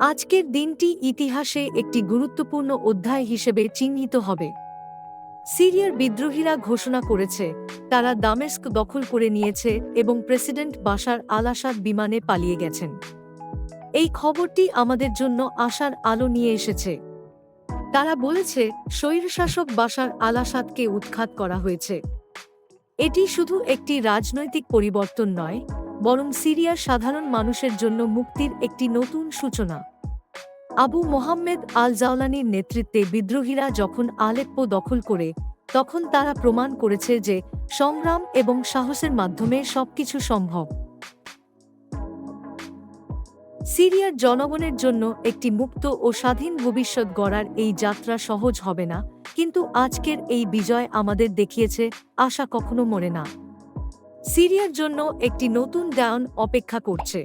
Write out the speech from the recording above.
আজকের দিনটি ইতিহাসে একটি গুরুত্বপূর্ণ অধ্যায় হিসেবে চিহ্নিত হবে। সিরিয়ার বিদ্রোহীরা ঘোষণা করেছে, তারা দামেস্ক দখল করে নিয়েছে এবং প্রেসিডেন্ট বাশার আল আসাদ বিমানে পালিয়ে গেছেন। এই খবরটি আমাদের জন্য আশার আলো নিয়ে এসেছে। তারা বলেছে স্বৈরশাসক বাশার আল আসাদকে উৎখাত করা হয়েছে। এটি শুধু একটি রাজনৈতিক পরিবর্তন নয় বরং সিরিয়ার সাধারণ মানুষের জন্য মুক্তির একটি নতুন সূচনা। আবু মোহাম্মেদ আল জাওলানির নেতৃত্বে বিদ্রোহীরা যখন আলেপ্পো দখল করে, তখন তারা প্রমাণ করেছে যে সংগ্রাম এবং সাহসের মাধ্যমে সবকিছু সম্ভব। সিরিয়ার জনগণের জন্য একটি মুক্ত ও স্বাধীন ভবিষ্যৎ গড়ার এই যাত্রা সহজ হবে না, কিন্তু আজকের এই বিজয় আমাদের দেখিয়েছে, আশা কখনো মরে না। সিরিয়ার জন্য একটি নতুন ডাউন অপেক্ষা করছে।